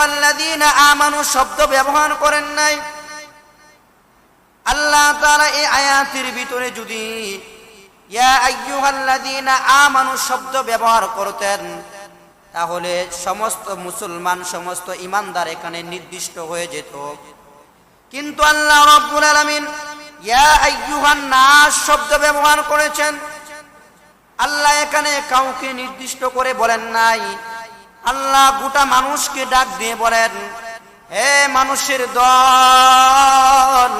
আইয়ুহাল্লাযীনা আমানু, শব্দ ব্যবহার করেন নাই। আল্লাহ তাআলা এই আয়াতের ভিতরে যদি আমানু, শব্দ ব্যবহার করতেন, তাহলে সমস্ত মুসলমান, সমস্ত ইমানদার এখানে নির্দিষ্ট হয়ে যেত। কিন্তু আল্লাহ রব্বুল আলামিন ইয়া আইয়ুহান শব্দ ব্যবহার করেছেন। আল্লাহ এখানে কাউকে নির্দিষ্ট করে বলেন নাই আল্লাহ গোটা মানুষকে ডাক দিয়ে বলেন, হে মানুষের দল,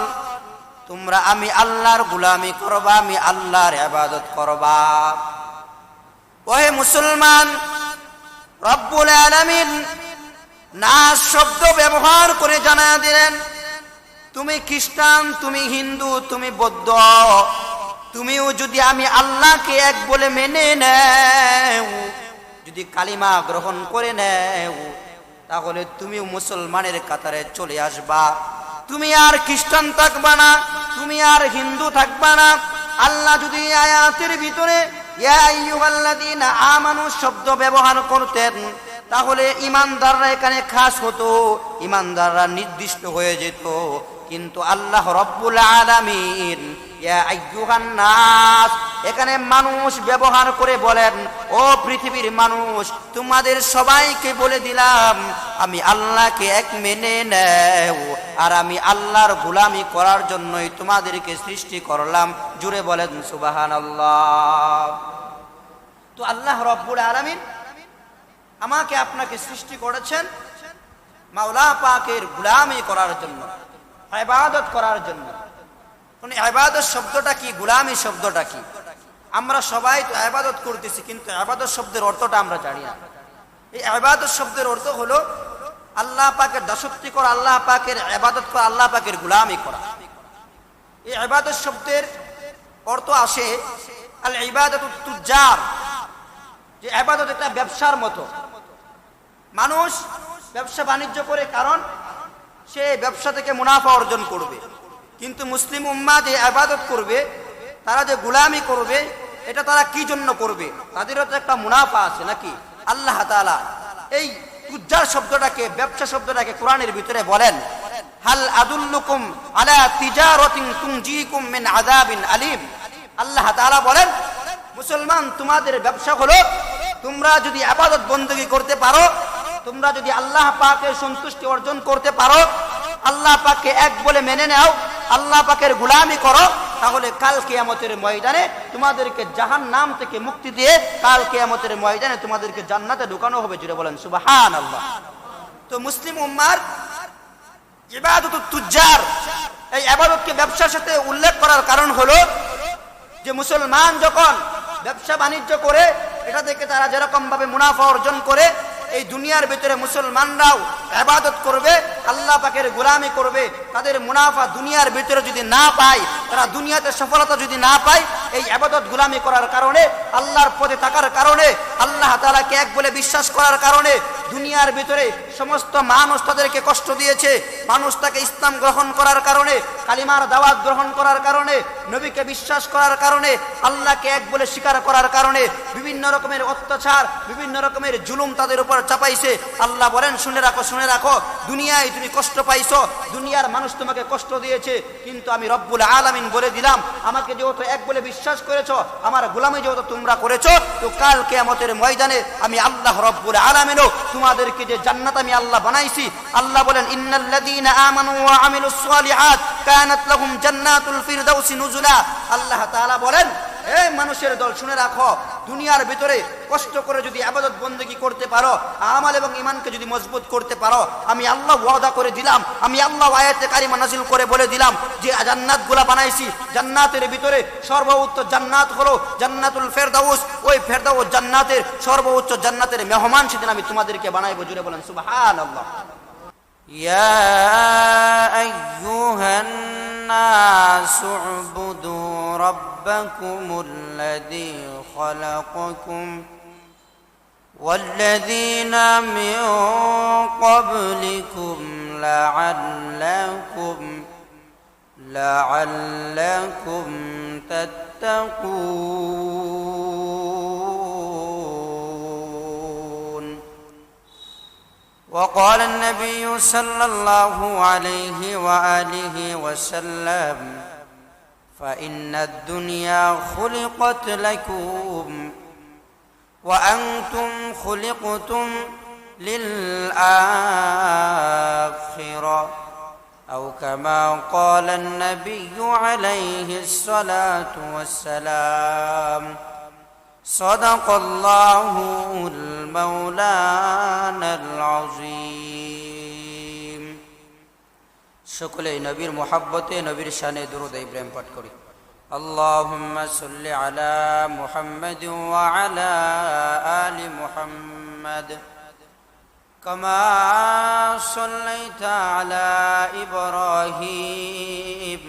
তোমরা আমি আল্লাহর গুলামি করবা, আমি আল্লাহর আবাদত করবা। ওহে মুসলমান, রব্বুল আলামিন নাস শব্দ ব্যবহার করে জানা দিলেন, তুমি খ্রিস্টান, তুমি হিন্দু, তুমি বৌদ্ধ, তুমিও যদি আমি আল্লাহকে এক বলে মেনে নেও যদি কালিমা গ্রহণ করে নেও, তাহলে তুমিও মুসলমানের কাতারে চলে আসবা। তুমি আর খ্রিস্টান থাকবা না, তুমি আর হিন্দু থাকবা না। আল্লাহ যদি আয়াতের ভিতরে আমানু শব্দ ব্যবহার করতেন, তাহলে ইমানদাররা এখানে খাস হতো, ইমানদাররা নির্দিষ্ট হয়ে যেত। কিন্তু আল্লাহ রব্বুল আলামিন এখানে মানুষ ব্যবহার করে বলেন, ও পৃথিবীর মানুষ, তোমাদের সবাইকে বলে দিলাম, আমি আল্লাহকে এক মেনে নেও, আর আমি আল্লাহর গোলামি করার জন্যই তোমাদেরকে সৃষ্টি করলাম। জুড়ে বলেন, সুবহানাল্লাহ। তো আল্লাহ রব্বুল আলামিন আমাকে আপনাকে সৃষ্টি করেছেন মাওলা পাকের গুলামি করার জন্য, ইবাদত করার জন্য। কোন ইবাদত শব্দটা কি, গুলামি শব্দটা কি? আমরা সবাই তো ইবাদত করতেছি, কিন্তু ইবাদত শব্দের অর্থটা আমরা জানি না। এই ইবাদত শব্দের অর্থ হলো আল্লাহ পাকের দাসত্ব করা, আল্লাহ পাকের ইবাদত করা, আল্লাহ পাকের গুলামি করা। এই ইবাদত শব্দের অর্থ আসে আল ইবাদত তুজার যে আবাদত একটা ব্যবসার মতো। মানুষ ব্যবসা বাণিজ্য করে কারণ সে ব্যবসা থেকে মুনাফা অর্জন করবে। কিন্তু মুসলিম উম্মা যে আবাদত করবে, তারা যে গুলামি করবে, এটা তারা কি জন্য করবে? তাদেরও তো একটা মুনাফা আছে নাকি? আল্লাহ তাআলা এই তুজ্জার শব্দটাকে, ব্যবসা শব্দটাকে কোরআনের ভিতরে বলেন, হাল আদুল্লুকুম আলা তিজারাতিন তুনজিকুম মিন আযাবিন আলিম। আল্লাহ তাআলা বলেন, মুসলমান, তোমাদের ব্যবসা হলো, তোমরা যদি আবাদত বন্দী করতে পারো, তোমরা যদি আল্লাহ পাকের সন্তুষ্টি অর্জন করতে পারো, আল্লাহ পাককে এক বলে মেনে নাও আল্লাহ পাকের গুলামি করো, তাহলে কাল কেয়ামতের ময়দানে তোমাদেরকে জাহান নাম থেকে মুক্তি দিয়ে কাল কেয়ামতের ময়দানে তোমাদেরকে জান্নাতে ঢুকানো হবে জুড়ে বলেন সুবাহান আল্লাহ তো মুসলিম উম্মার ইবাদত তুজ্জার, এই আবাদতকে ব্যবসার সাথে উল্লেখ করার কারণ হলো যে মুসলমান যখন ব্যবসা বাণিজ্য করে, এটা থেকে তারা যেরকম ভাবে মুনাফা অর্জন করে এই দুনিয়ার ভিতরে মুসলমানরাও আবাদত করবে, আল্লাহ পাকের গোলামি করবে, তাদের মুনাফা দুনিয়ার ভিতরে যদি না পায়, তারা দুনিয়াতে সফলতা যদি না পায়, এই আবাদত গোলামি করার কারণে, আল্লাহর পথে থাকার কারণে, আল্লাহ তালাকে এক বলে বিশ্বাস করার কারণে দুনিয়ার ভিতরে সমস্ত মানুষ তাদেরকে কষ্ট দিয়েছে। মানুষ তাকে ইসলাম গ্রহণ করার কারণে, কালিমার দাওয়াত গ্রহণ করার কারণে, নবীকে বিশ্বাস করার কারণে, আল্লাহকে এক বলে স্বীকার করার কারণে বিভিন্ন রকমের অত্যাচার, বিভিন্ন রকমের জুলুম তাদের উপর চাপাইছে। আল্লাহ বলেন, শুনে রাখো শুনে রাখো, দুনিয়ায় তুমি কষ্ট পাইছো, দুনিয়ার মানুষ তোমাকে কষ্ট দিয়েছে, কিন্তু আমি রব্বুল আলামিন বলে দিলাম, আমাকে যেহেতু এক বলে বিশ্বাস করেছ, আমার গোলামি যেহেতু তোমরা করেছ, তো কাল কেয়ামতের ময়দানে আমি আল্লাহ রব্বুল আলামিনও তোমাদেরকে যে জান্নাত আমি আল্লাহ বানাইছি, আল্লাহ বলেন, ইন্নাল্লাযীনা আমানু ওয়া আমিলুস সালিহাত কানাত লাহুম জান্নাতুল ফিরদাউসি নুজুলা। আল্লাহ তাআলা বলেন এই মানুষের দল, শুনে রাখো দুনিয়ার ভিতরে কষ্ট করে যদি আবাদত বন্দেগী করতে পারো, আমাল এবং ইমানকে যদি মজবুত করতে পারো, আমি আল্লাহ ওয়াদা করে দিলাম, আমি আল্লাহ আয়াতে কারিমা নাজিল করে বলে দিলাম যে জান্নাতগুলা বানাইছি, জান্নাতের ভিতরে সর্বোচ্চ জান্নাত হলো জান্নাতুল ফেরদাউস, ওই ফেরদাউস জান্নাতের সর্বোচ্চ জান্নাতের মেহমান সেদিন আমি তোমাদেরকে বানাইবো। জুড়ে বলেন, সুবহানাল্লাহ। يا أيها الناس اعبدوا ربكم الذي خلقكم والذين من قبلكم لعلكم لعلكم تتقون. وقال النبي صلى الله عليه وآله وسلم فإن الدنيا خلقت لكم وأنتم خلقتم للآخرة أو كما قال النبي عليه الصلاة والسلام. صدق الله المولانا العظيم সকলে নবীর মোহাব্বতে নবীর শানে দুরুদ ইব্রাহিম পাঠ করি اللهم صل على محمد وعلى آل محمد كما صليت على إبراهيم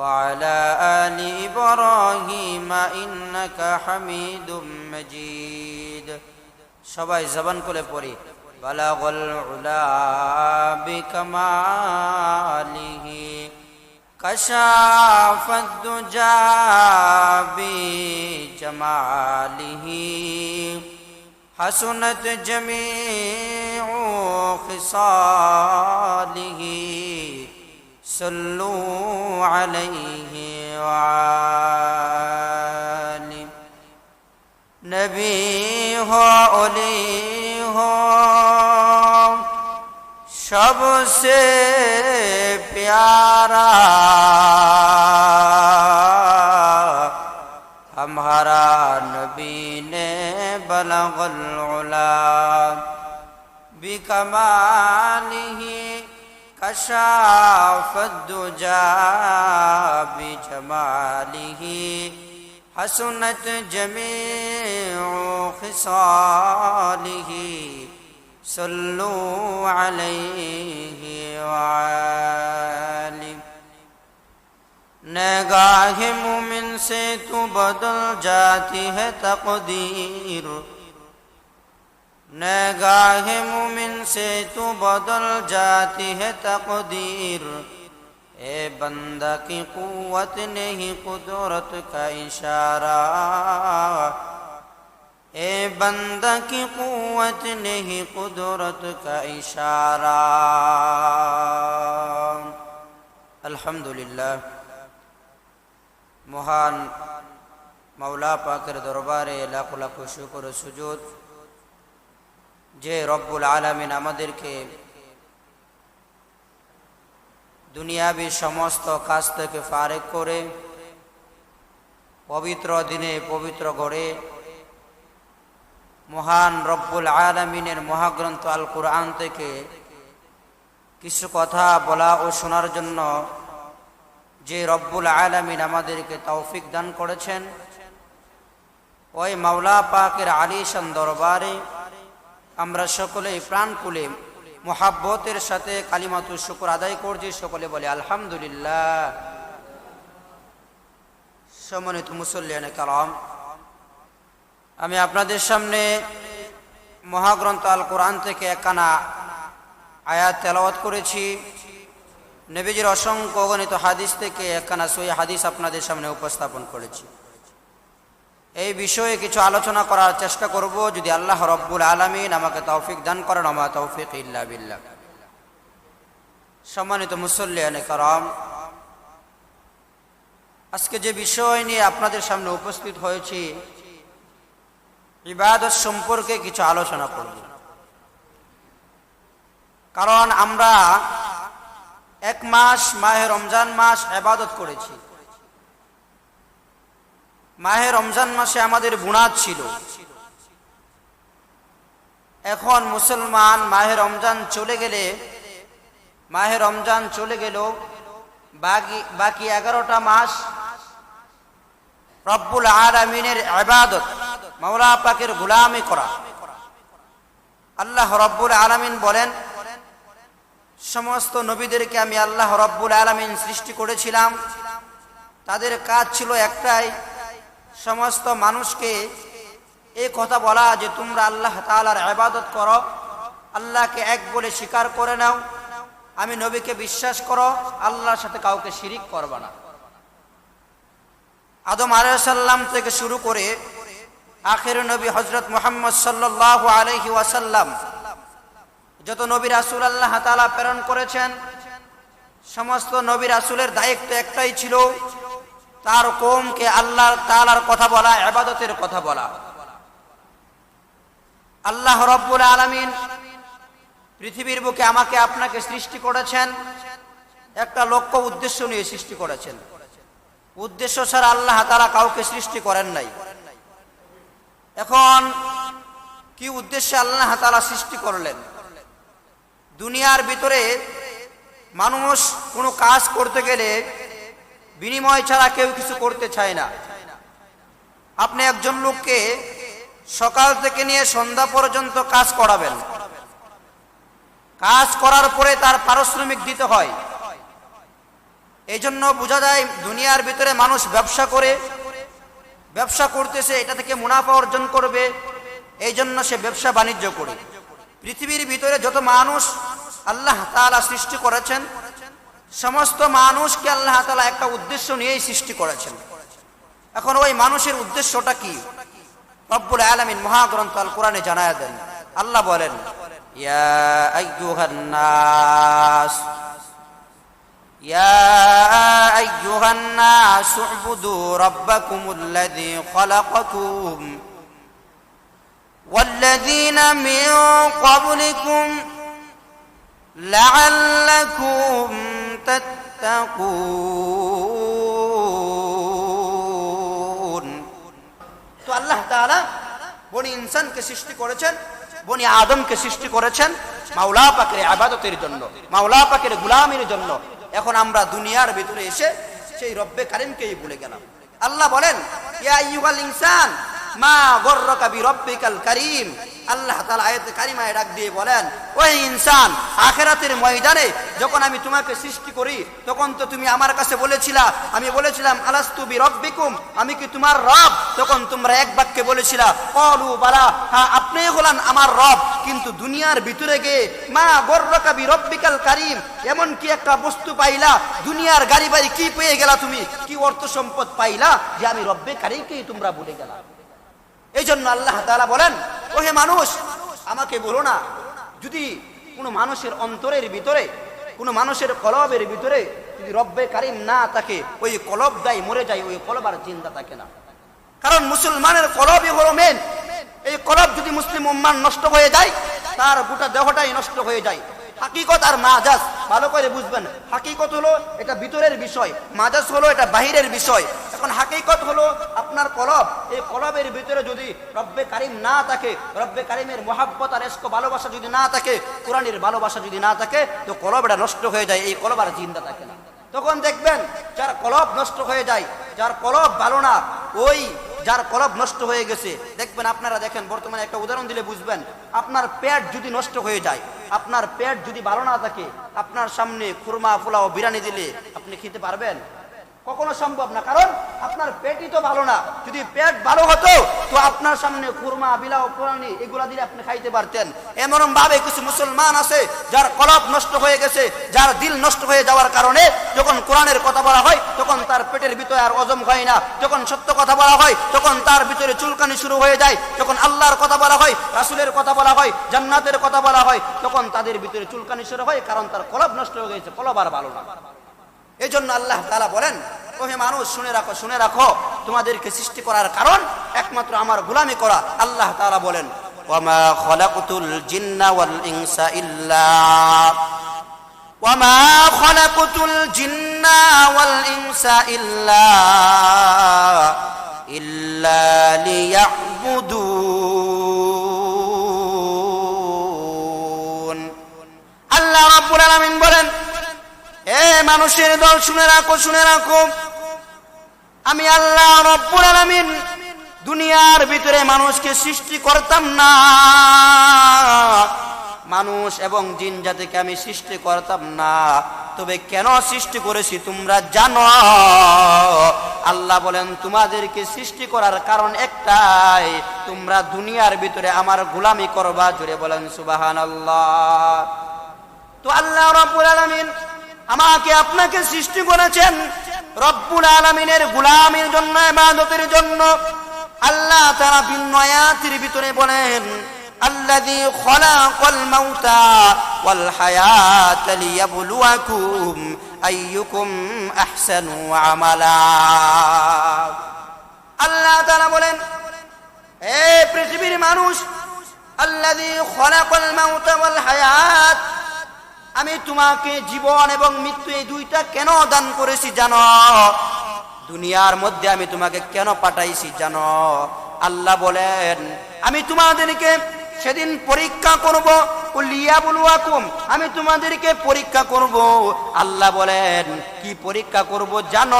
وعلى آل إبراهيم إنك حميد مجيد সবাই জবান করে পড়ি বালাগল উলা বিকমালিহি كشاف الدجى بجماله حسنت جميع خصاله صلوا عليه وعلي نبي هو أولي هو شب سے پیارا ہمارا نبی نے بلغ العلا بکمالہ أشاف الدجى بجماله حسنت جميع خصاله. صلوا عليه وآله. نگاہ مومن سے تو بدل جاتی ہے تقدیر نگاہ مومن سے تو بدل جاتی ہے تقدیر۔ اے بندہ کی قوت نہیں، قدرت کا اشارہ۔ اے بندہ کی قوت نہیں، قدرت کا اشارہ۔ الحمدللہ۔ মহান مولا پاکر দরবারে لاکھ لاکھ شکر سجود۔ যে রব্বুল আলমিন আমাদেরকে দুনিয়াবি সমস্ত কাজ থেকে ফারেক করে, পবিত্র দিনে পবিত্র গড়ে মহান রব্বুল আলমিনের মহাগ্রন্থ আল কোরআন থেকে কিছু কথা বলা ও শোনার জন্য যে রব্বুল আলমিন আমাদেরকে তৌফিক দান করেছেন। ওই মাওলা পাকের আলিশান দরবারে আমরা সকলেই প্রাণ কুলে মোহাব্বতের সাথে কালিমাতু শুকুর আদায় করছি, সকলে বলে আলহামদুলিল্লাহ। সম্মানিত মুসল্লিয়ান কালাম আমি আপনাদের সামনে মহাগ্রন্থ আল কোরআন থেকে একখানা আয়াত তেলাওয়াত করেছি। নবীজির অসংখ্য গণিত হাদিস থেকে একখানা সই হাদিস আপনাদের সামনে উপস্থাপন করেছি। এই বিষয়ে কিছু আলোচনা করার চেষ্টা করব। যদি আল্লাহ রব্বুল আলমিন আমাকে তৌফিক দান করেন, আমা তৌফিক ইল্লা বিল্লাহ। সম্মানিত মুসল্লিয়ান করম, আজকে যে বিষয় নিয়ে আপনাদের সামনে উপস্থিত হয়েছি, ইবাদত সম্পর্কে কিছু আলোচনা করব। কারণ আমরা এক মাস, মাহে রমজান মাস এবাদত করেছি। মাহে রমজান মাসে আমাদের বুনাদ ছিল। এখন মুসলমান মাহে রমজান চলে গেলে, মাহে রমজান চলে গেল, বাকি বাকি এগারোটা মাস রব্বুল আলমিনের আবাদত মাওলা পাকের গুলামি করা। আল্লাহ রব্বুল আলমিন বলেন, সমস্ত নবীদেরকে আমি আল্লাহ রব্বুল আলমিন সৃষ্টি করেছিলাম। তাদের কাজ ছিল একটাই সমস্ত মানুষকে এই কথা বলা যে তোমরা আল্লাহ তালার আবাদত করো, আল্লাহকে এক বলে স্বীকার করে নাও। আমি নবীকে বিশ্বাস করো, আল্লাহর সাথে কাউকে শিরিক করবা না। আদম আলাইসাল্লাম থেকে শুরু করে আখের নবী হজরত মোহাম্মদ সাল্লাহ আলহি ওয়াসাল্লাম যত নবী রাসুল আল্লাহ তালা প্রেরণ করেছেন, সমস্ত নবী রাসুলের দায়িত্ব একটাই ছিল তার কোমকে আল্লাহ তালার কথা বলা আবাদতের কথা বলা। আল্লাহ রব্বুল আলমিন পৃথিবীর বুকে আমাকে আপনাকে সৃষ্টি করেছেন, একটা লক্ষ্য উদ্দেশ্য নিয়ে সৃষ্টি করেছেন। উদ্দেশ্য ছাড়া আল্লাহ তারা কাউকে সৃষ্টি করেন নাই। এখন কি উদ্দেশ্যে আল্লাহ তালা সৃষ্টি করলেন? দুনিয়ার ভিতরে মানুষ কোনো কাজ করতে গেলে বিনিময় ছাড়া কেউ কিছু করতে চায় না। আপনি একজন লোককে সকাল থেকে নিয়ে সন্ধ্যা পর্যন্ত কাজ করাবেন। কাজ করার পরে তার পারিশ্রমিক দিতে হয়। এই জন্য বোঝা যায় দুনিয়ার ভিতরে মানুষ ব্যবসা করে, ব্যবসা করতেছে, এটা থেকে মুনাফা অর্জন করবে এই জন্য সে ব্যবসা বাণিজ্য করে। পৃথিবীর ভিতরে যত মানুষ আল্লাহ তালা সৃষ্টি করেছেন সমস্ত মানুষকে আল্লাহ তালা একটা উদ্দেশ্য নিয়েই সৃষ্টি করেছেন এখন ওই মানুষের উদ্দেশ্যটা কি রব্বুল আলমিন মহাগ্রন্থ আল কোরআনে জানায় দেন আল্লাহ বলেন ইয়া আইয়ুহান নাস يا أيها الناس اعبدوا ربكم الذي خلقكم والذين من قبلكم لعلكم تتقون তো আল্লাহ তাআলা বনি ইনসানকে সৃষ্টি করেছেন, বনি আদমকে সৃষ্টি করেছেন মাওলা পাকের আবাদতের জন্য, মাওলা পাকের গুলামির জন্য। এখন আমরা দুনিয়ার ভিতরে এসে সেই রব্বে কারিমকেই ভুলে গেলাম। আল্লাহ বলেন, ইয়া আইয়ুহাল ইনসান, মা গর্রকা বিরব্বিকাল কারীম। আল্লাহ তাআলা আয়াতে কারিমায় ডাক দিয়ে বলেন, ওই ইনসান, আখেরাতের ময়দানে যখন আমি তোমাকে সৃষ্টি করি, তখন তো তুমি আমার কাছে বলেছিলা, আমি বলেছিলাম, আলাস্তু বিরব্বিকুম, আমি কি তোমার রব? তখন তোমরা এক বাক্যে বলেছিলা, কলু, বালা হ্যাঁ আপনি হলেন আমার রব, কিন্তু দুনিয়ার ভিতরে গিয়ে, মা গর্রকা বিরব্বিকাল কারিম এমন কি একটা বস্তু পাইলা, দুনিয়ার গাড়ি বাড়ি কি পেয়ে গেলা তুমি? কি অর্থ সম্পদ পাইলা যে আমি রব্বে কারিমকেই তোমরা বলে গেলাম এই জন্য আল্লাহ তাআলা বলেন ও হে মানুষ, আমাকে বলো না, যদি কোনো মানুষের অন্তরের ভিতরে, কোনো মানুষের কলবের ভিতরে যদি রব্বে কারিম না থাকে, ওই কলব দায় মরে যায়, ওই কলব আর চিন্তা থাকে না। কারণ মুসলমানের কলবই হলো মেন এই কলব যদি মুসলিম উম্মান নষ্ট হয়ে যায়, তার গোটা দেহটাই নষ্ট হয়ে যায়। হাকিকত আর মাজাজ, ভালো করে বুঝবেন। হাকিকত হলো এটা ভিতরের বিষয়, মাজাজ হলো এটা বাহিরের বিষয়। এখন হাকিকত হলো আপনার কলব, এই কলবের ভিতরে যদি রব্বে কারিম না থাকে, রব্বে কারিমের মহাব্বত আর এসকো ভালোবাসা যদি না থাকে, কোরআনের ভালোবাসা যদি না থাকে, তো কলব এটা নষ্ট হয়ে যায়, এই কলব আর জিন্দা থাকে না। তখন দেখবেন, যার কলব নষ্ট হয়ে যায়, যার কলব ভালো না, ওই যার কলব নষ্ট হয়ে গেছে। দেখবেন আপনারা দেখেন, বর্তমানে একটা উদাহরণ দিলে বুঝবেন, আপনার পেট যদি নষ্ট হয়ে যায়, আপনার পেট যদি ভালো না থাকে, আপনার সামনে খুরমা, পোলাও, বিরিয়ানি দিলে আপনি খেতে পারবেন? কখনো সম্ভব না। কারণ আপনার পেটই তো ভালো না। যদি পেট ভালো হতো, তো আপনার সামনে কুরমা বিলাও পুরানি এগুলা দিলে আপনি খাইতে পারতেন। এমন ভাবে কিছু মুসলমান আছে, যার কলব নষ্ট হয়ে গেছে, যার দিল নষ্ট হয়ে যাওয়ার কারণে যখন কোরআনের কথা বলা হয়, তখন তার পেটের ভিতরে আর অজম হয় না। যখন সত্য কথা বলা হয়, তখন তার ভিতরে চুলকানি শুরু হয়ে যায়। যখন আল্লাহর কথা বলা হয়, রাসুলের কথা বলা হয়, জান্নাতের কথা বলা হয়, তখন তাদের ভিতরে চুলকানি শুরু হয়, কারণ তার কলব নষ্ট হয়ে গেছে। কলব আর ভালো না। এই জন্য আল্লাহ তালা বলেন, ওহে মানুষ, শুনে রাখো শুনে রাখো। তোমাদেরকে সৃষ্টি করার কারণ একমাত্র আমার গুলামি করা, আল্লাহ তালা বলেন খলাকুতুল জিন্না ওয়াল ইনসা ইল্লা ওয়ামা খলাকুতুল জিন্না ওয়াল ইনসা ইল্লা ইল্লা লিয়াবুদুন। আল্লাহ রাব্বুল বলেন এ মানুষের দল, শুনে রাখো শুনে রাখো। আমি আল্লাহ রব্বুল আলামিন দুনিয়ার ভিতরে মানুষকে সৃষ্টি করতাম না। মানুষ এবং জিন জাতিকে আমি সৃষ্টি করতাম না। তবে কেন সৃষ্টি করেছি তোমরা জানো? আল্লাহ বলেন, তোমাদেরকে সৃষ্টি করার কারণ একটাই, তোমরা দুনিয়ার ভিতরে আমার গোলামি করবা। জুড়ে বলেন সুবাহান আল্লাহ তো আল্লাহ রব্বুল আলমিন আমাকে আপনাকে সৃষ্টি করেছেন রব্বুল আলমিনের গুলামের জন্য ইবাদতের জন্য আল্লাহ তারা বিনয়াতির ভিতরে বলেন الذي خلق الموت والحياة ليبلوكم أيكم أحسن عملا আল্লাহ তারা বলেন হে পৃথিবীর মানুষ আল্লাযী খলাকাল মাউতা ওয়াল হায়াত আমি তোমাকে জীবন এবং মৃত্যু এই দুইটা কেন দান করেছি জানো? দুনিয়ার মধ্যে আমি তোমাকে কেন পাঠাইছি জানো? আল্লাহ বলেন, আমি তোমাদেরকে সেদিন পরীক্ষা করব আমি তোমাদেরকে পরীক্ষা করব। আল্লাহ বলেন, কি পরীক্ষা করব জানো?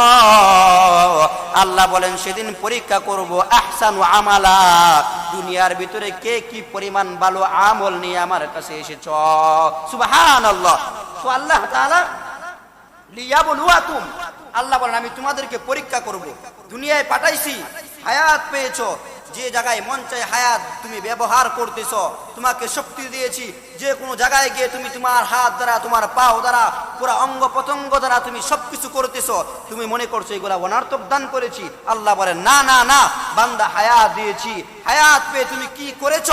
আল্লাহ বলেন, সেদিন পরীক্ষা করব আহসানু আমালা। দুনিয়ার ভিতরে কে কি পরিমাণ ভালো আমল নিয়ে আমার কাছে এসেছ? সুবাহান আল্লাহ আল্লাহ তাআলা, লিয়াবলুয়াকুম, আল্লাহ বলেন, আমি তোমাদেরকে পরীক্ষা করব। দুনিয়ায় পাঠাইছি, হায়াত পেয়েছ। যে জায়গায় মন চায় হায়াত তুমি ব্যবহার করতেছ, তোমাকে শক্তি দিয়েছি, যে কোনো জায়গায় গিয়ে তুমি তোমার হাত দ্বারা, তোমার পাও দ্বারা, পুরো অঙ্গ প্রত্যঙ্গ দ্বারা তুমি সবকিছু করতেছ, তুমি মনে করছ এগুলা অনার্থক দান করেছি, আল্লাহ বলেন না না না, বান্দা হায়াত দিয়েছি। হায়াত পেয়ে তুমি কি করেছ?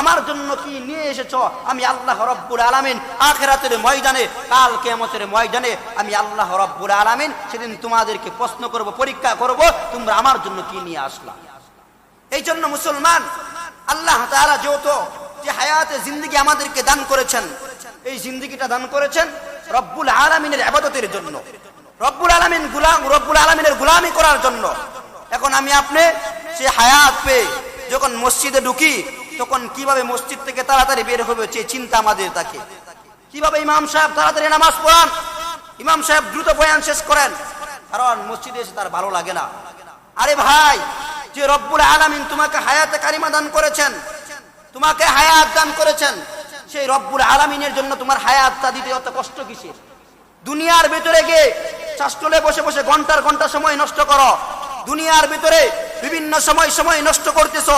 আমার জন্য কি নিয়ে এসেছ? আমি আল্লাহ রব্বুল আলামিন আখেরাতের ময়দানে, কাল কেমতের ময়দানে আমি আল্লাহ রব্বুল আলামিন সেদিন তোমাদেরকে প্রশ্ন করব, পরীক্ষা করব, তোমরা আমার জন্য কি নিয়ে আসলা? এই জন্য মুসলমান, আল্লাহ তাআলা যেহেতু যে হায়াতে জিন্দগি আমাদেরকে দান করেছেন, এই জিন্দগিটা দান করেছেন রব্বুল আলামিনের আবাদতের জন্য। রব্বুল আলামিন গুলাম, রব্বুল আলামিনের গুলামি করার জন্য। এখন আমি আপনি সে হায়াত পেয়ে যখন মসজিদে ঢুকি, তখন কীভাবে মসজিদ থেকে তাড়াতাড়ি বের হবে সে চিন্তা আমাদের থাকে। কীভাবে ইমাম সাহেব তাড়াতাড়ি নামাজ পড়ান? ইমাম সাহেব দ্রুত বয়ান শেষ করেন। কারণ মসজিদে এসে তার ভালো লাগে না। আরে ভাই যে রব্বুল আলামিন তোমাকে হায়াতে কারিমা দান করেছেন, তোমাকে হায়াত দান করেছেন, সেই রব্বুল আলামিনের জন্য তোমার হায়াতটা দিতে অত কষ্ট কিসের? দুনিয়ার ভিতরে গিয়ে চাষ্টলে বসে বসে ঘণ্টার ঘণ্টা সময় নষ্ট করো। দুনিয়ার ভিতরে বিভিন্ন সময় সময় নষ্ট করতেছ।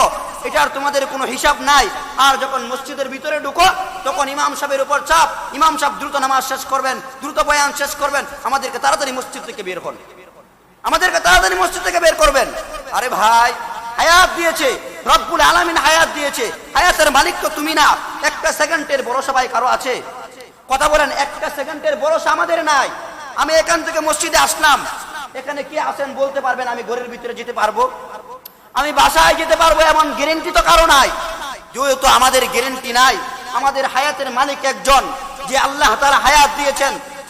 এটার তোমাদের কোনো হিসাব নাই। আর যখন মসজিদের ভিতরে ঢুকো, তখন ইমাম সাহেবের উপর চাপ। ইমাম সাহেব দ্রুত নামাজ শেষ করবেন, দ্রুত বয়ান শেষ করবেন। আমাদেরকে তাড়াতাড়ি মসজিদ থেকে বের করবেন আমাদেরকে তাড়াতাড়ি মসজিদ থেকে বের করবেন। আরে ভাই, হায়াত দিয়েছে। রব্বুল আলামিন হায়াত দিয়েছে। হায়াতের মালিক তো তুমি না। একটা সেকেন্ডের ভরসা ভাই কারও আছে? কথা বলেন, একটা সেকেন্ডের ভরসা আমাদের নাই। আমি এখান থেকে মসজিদে আসলাম। এখানে কি আছেন বলতে পারবেন, আমি ঘরের ভিতরে যেতে পারব। আমি বাসায় যেতে পারব, এমন গ্যারেন্টি তো কারও নাই। যেহেতু আমাদের গ্যারেন্টি নাই, আমাদের হায়াতের মালিক একজন, যে আল্লাহ তারা হায়াত দিয়েছেন।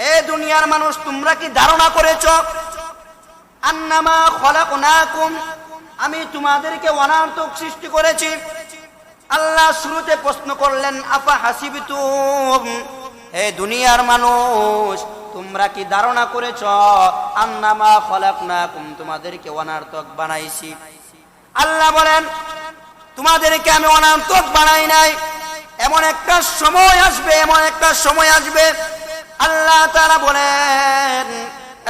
হে দুনিয়ার মানুষ, তোমরা কি ধারণা করেছ? আন্নামা খলাকনাকুম, আমি তোমাদেরকে অনার্থক সৃষ্টি করেছি। আল্লাহ শুরুতে প্রশ্ন করলেন, আফা হাসিবিতুম? হে দুনিয়ার মানুষ, তোমরা কি ধারণা করেছ? আন্নামা খলাকনাকুম, তোমাদেরকে অনার্থক বানাইছি। আল্লাহ বলেন, তোমাদেরকে আমি অনার্থক বানাই নাই। এমন একটা সময় আসবে, এমন একটা সময় আসবে আল্লাহ তারা বলেন,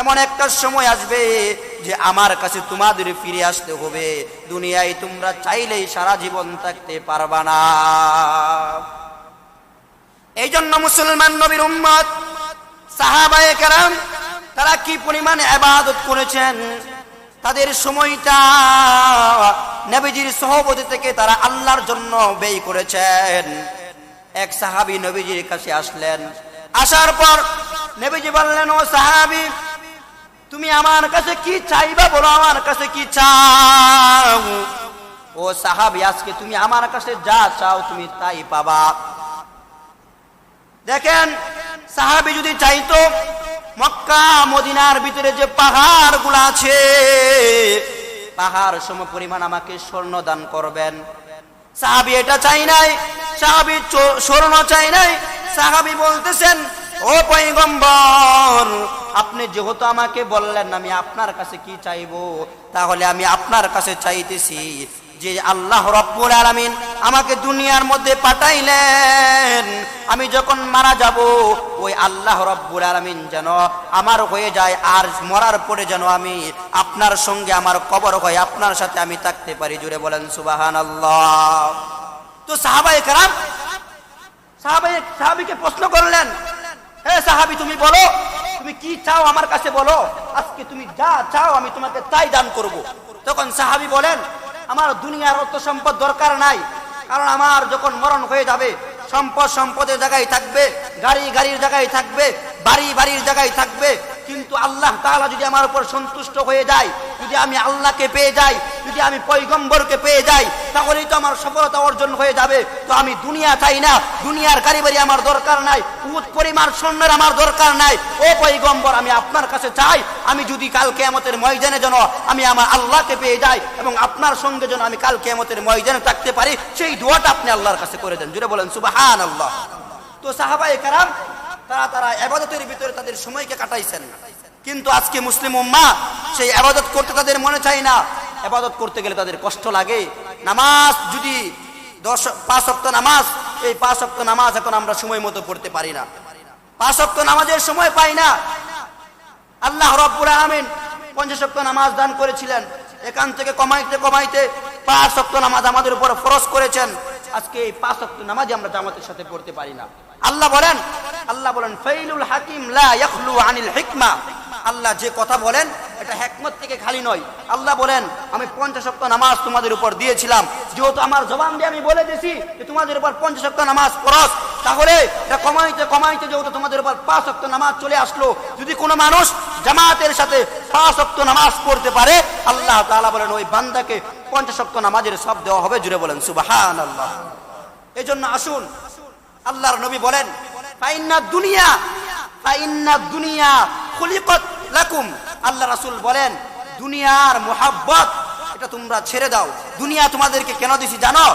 এমন একটা সময় আসবে যে আমার কাছে তোমাদের ফিরে আসতে হবে। দুনিয়ায় তোমরা চাইলেই সারা জীবন থাকতে পারবা না। এই জন্য মুসলমান নবীর উম্মত, সাহাবায়ে কেরাম, তারা কি পরিমাণ আবাদত করেছেন? তাদের সময়টা নবীজির সহবতি থেকে তারা আল্লাহর জন্য ব্যয় করেছেন। এক সাহাবী নবীজির কাছে আসলেন আসার পর নবীজি বললেন, ও সাহাবী, তুমি আমার কাছে কি চাইবা বলো, আমার কাছে কি চাও? ও সাহাবি, আজকে তুমি আমার কাছে যা চাও তুমি তাই পাবা। দেখেন, সাহাবি যদি চাইতো, মক্কা, মদিনার ভিতরে যে পাহাড়গুলা আছে, পাহাড় সম পরিমাণ আমাকে স্বর্ণ দান করবেন। সাহাবি এটা চাই নাই, সাহাবি স্বর্ণ চাই নাই। সাহাবি বলতেছেন, ও পৈগম্বর আপনি যেহেতু আমাকে বললেন, আমি আপনার কাছে কি চাইব? তাহলে আমি আপনার কাছে চাইতেছি। যে আল্লাহ রব্বুল আলামিন আমাকে দুনিয়ার মধ্যে পাঠাইলেন, আমি যখন মারা যাব, ওই আল্লাহ রব্বুল আলামিন যেন আমার হয়ে যায় আর মরার পরে যেন আমি আপনার সঙ্গে আমার কবর হয়, আপনার সাথে আমি থাকতে পারি। জুড়ে বলেন সুবাহান আল্লাহ তো সাহাবাই খারাপ সাহাবাই সাহাবিকে প্রশ্ন করলেন, হে সাহাবি, তুমি বলো, তুমি কি চাও আমার কাছে বলো? আজকে তুমি যা চাও, আমি তোমাকে তাই দান করব। তখন সাহাবি বলেন আমার দুনিয়ার অর্থ সম্পদ দরকার নাই। কারণ আমার যখন মরণ হয়ে যাবে, সম্পদ সম্পদের জায়গায় থাকবে, গাড়ি গাড়ির জায়গায় থাকবে, বাড়ি বাড়ির জায়গায় থাকবে। কিন্তু আল্লাহ তাহলে যদি আমার উপর সন্তুষ্ট হয়ে যায়, যদি আমি আল্লাহকে পেয়ে যাই যদি আমি পৈগম্বরকে পেয়ে যাই, তাহলেই তো আমার সফলতা অর্জন হয়ে যাবে। তো আমি দুনিয়া চাই না, দুনিয়ার বাড়ি আমার দরকার নাই উৎ পরিমাণ স্বর্ণের আমার দরকার নাই। ও পৈগম্বর আমি আপনার কাছে চাই, আমি যদি কাল কেয়ামতের ময়দানে যেন আমি আমার আল্লাহকে পেয়ে যাই এবং আপনার সঙ্গে যেন আমি কাল কেয়ামতের ময়দানে থাকতে পারি, সেই দোয়াটা আপনি আল্লাহর কাছে করে দেন। জুড়ে বলেন সুবাহান আল্লাহ তো সাহাবাই কারাম, তারা তারা আবাদতের ভিতরে তাদের সময়কে কাটাইছেন কিন্তু আজকে মুসলিম উম্মা সেই আবাদত করতে তাদের মনে চাই না। আবাদত করতে গেলে তাদের কষ্ট লাগে। নামাজ যদি দশ, পাঁচ অক্ট নামাজ, এই পাঁচ অক্ট নামাজ এখন আমরা সময় মতো পড়তে পারি না। পাঁচ অক্ট নামাজের সময় পাই না। আল্লাহ রব্বুল আমিন পঞ্চাশ অক্ট নামাজ দান করেছিলেন। এখান থেকে কমাইতে কমাইতে পাঁচ অক্ট নামাজ আমাদের উপর ফরজ করেছেন। আজকে এই পাঁচ অক্ট নামাজ আমরা জামাতের সাথে পড়তে পারি না। আল্লাহ বলেন আল্লাহ বলেন, ফাইলুল হাকিম লা ইয়াখলু আনিল হিকমা। আল্লাহ যে কথা বলেন, এটা হেকমত থেকে খালি নয়। আল্লাহ বলেন, আমি পঞ্চাশ অক্ট নামাজ তোমাদের উপর দিয়েছিলাম। যেহেতু আমার জবান দিয়ে আমি বলে দিয়েছি যে তোমাদের উপর পঞ্চাশ অক্ট নামাজ পরস তাহলে এটা কমাইতে কমাইতে যেহেতু তোমাদের উপর পাঁচ অক্ট নামাজ চলে আসলো, যদি কোনো মানুষ জামাতের সাথে পাঁচ অক্ট নামাজ পড়তে পারে, আল্লাহ তাআলা বলেন, ওই বান্দাকে পঞ্চাশ অক্ট নামাজের সব দেওয়া হবে, জুড়ে বলেন সুবাহান আল্লাহ এই জন্য আসুন আল্লাহর নবী বলেন, ফাইন্না দুনিয়া ফাইন্না দুনিয়া খুলিকত লাকুম। আল্লাহ রাসুল বলেন, দুনিয়ার মোহাব্বত, এটা তোমরা ছেড়ে দাও। দুনিয়া তোমাদেরকে কেন দিছি জানো?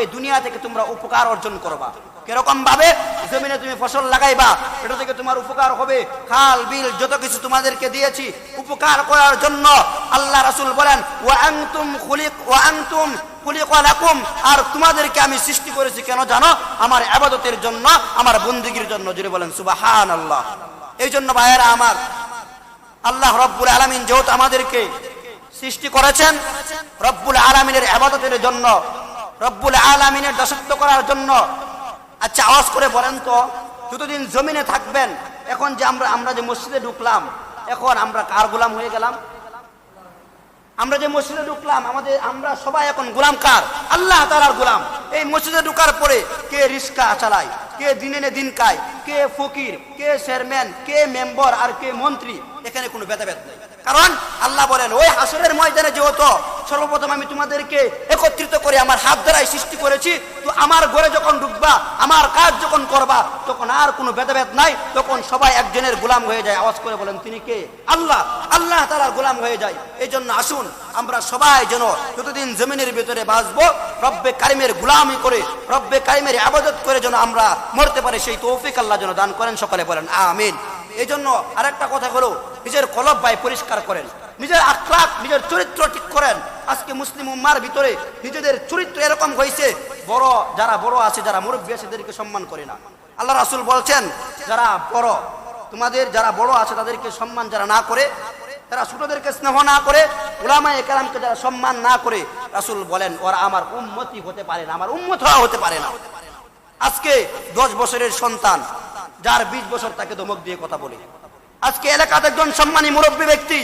এই দুনিয়া থেকে তোমরা উপকার অর্জন করবা। কীরকম ভাবে জমিনে তুমি ফসল লাগাইবা এটা থেকে তোমার উপকার হবে। খাল, বিল, যত কিছু তোমাদেরকে দিয়েছি, উপকার করার জন্য আল্লাহ রাসূল বলেন, ওয়া আনতুম খুলিক, ওয়া আনতুম খুলিকালাকুম আর তোমাদেরকে আমি সৃষ্টি করেছি কেন জানো? আমার আবাদতের জন্য, আমার বন্দিগির জন্য জুড়ে বলেন সুবাহান আল্লাহ এই জন্য ভাইয়েরা আমার, আল্লাহ রব্বুল আলমিন যেহেতু আমাদেরকে সৃষ্টি করেছেন, রব্বুল আলমিনের আবাদতের জন্য, রব্বুল আলমিনের দাসত্ব করার জন্য আচ্ছা আওয়াজ করে বলেন তো, যতদিন জমিনে থাকবেন, এখন যে আমরা আমরা যে মসজিদে ঢুকলাম, এখন আমরা কার গোলাম হয়ে গেলাম? আমরা যে মসজিদে ঢুকলাম, আমাদের আমরা সবাই এখন গোলাম কার? আল্লাহ তালার গোলাম। এই মসজিদে ঢুকার পরে কে রিস্কা চালায়, কে দিনে নে দিন খায়, কে ফকির, কে চেয়ারম্যান, কে মেম্বার আর কে মন্ত্রী? এখানে কোনো ভেদাভেদ নেই। কারণ আল্লাহ বলেন, ওই হাসরের ময়দানে যেহেতু সর্বপ্রথম আমি তোমাদেরকে একত্রিত করে আমার হাত দ্বারাই সৃষ্টি করেছি, তো আমার ঘরে যখন ঢুকবা, আমার কাজ যখন করবা, তখন আর কোনো ভেদাভেদ নাই, তখন সবাই একজনের গোলাম হয়ে যায়। আওয়াজ করে বলেন, তিনি কে? আল্লাহ আল্লাহ তালার গোলাম হয়ে যায়। এই জন্য আসুন, আমরা সবাই যেন যতদিন জমিনের ভিতরে বাঁচবো, রব্বে কারিমের গুলামি করে, রব্বে কারিমের আবাদত করে যেন আমরা মরতে পারি, সেই তৌফিক আল্লাহ যেন দান করেন, সকলে বলেন, আমিন। এই জন্য আরেকটা কথা হলো, নিজের কলব ভাই পরিষ্কার করেন, নিজের আখলাক নিজের চরিত্র ঠিক করেন। আজকে মুসলিম উম্মার ভিতরে নিজেদের চরিত্র এরকম হয়েছে, বড় যারা বড় আছে, যারা মুরব্বী আছে, তাদেরকে সম্মান করে না। আল্লাহ রাসুল বলছেন, যারা বড়, তোমাদের যারা বড় আছে, তাদেরকে সম্মান যারা না করে, তারা ছোটদেরকে স্নেহ না করে ওলামা একরামকে যারা সম্মান না করে, রাসুল বলেন, ওরা আমার উন্মতি হতে পারে না, আমার উন্মত হতে পারে না। আজকে দশ বছরের সন্তান যার বিশ বছর তাকে ধমক দিয়ে কথা বলে। আজকে এলাকাতে একজন সম্মানী মুরব্বী ব্যক্তি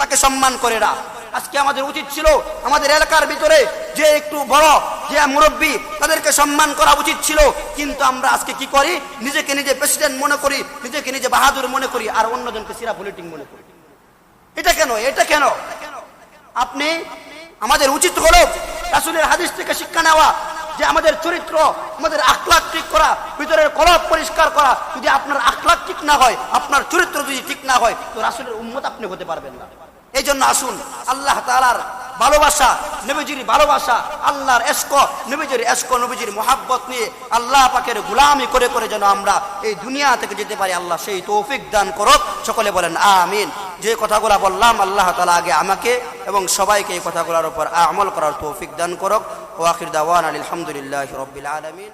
তাকে সম্মান করে না। আজকে আমাদের উচিত ছিল আমাদের এলাকার ভিতরে যে একটু বড় যে মুরব্বী তাদেরকে সম্মান করা উচিত ছিল, কিন্তু আমরা আজকে কি করি? নিজেকে নিজে প্রেসিডেন্ট মনে করি, নিজেকে নিজে বাহাদুর মনে করি, আর অন্যজনকে সিরা বুলেটিং মনে করি। এটা কেন? এটা কেন? আপনি, আমাদের উচিত হলো রাসুলের হাদিস থেকে শিক্ষা নেওয়া যে আমাদের চরিত্র, আমাদের আখলাক ঠিক করা, ভিতরের কলব পরিষ্কার করা, যদি আপনার আখলাক ঠিক না হয়, আপনার চরিত্র যদি ঠিক না হয়, তো রাসুলের উন্মত আপনি হতে পারবেন না। এই জন্য আসুন, আল্লাহ তালার ভালোবাসা, নবীজির ভালোবাসা, আল্লাহর এস্ক, নবীজির এস্ক, নবীজির মোহাব্বত নিয়ে আল্লাহ পাকের গুলামি করে করে যেন আমরা এই দুনিয়া থেকে যেতে পারি। আল্লাহ সেই তৌফিক দান করক। সকলে বলেন, আমিন। যে কথাগুলো বললাম, আল্লাহ তালা আগে আমাকে এবং সবাইকে এই কথাগুলোর উপর আমল করার তৌফিক দান করক। ওয়াকির দাওয়ান আলহামদুলিল্লাহ রবিল আলমিন।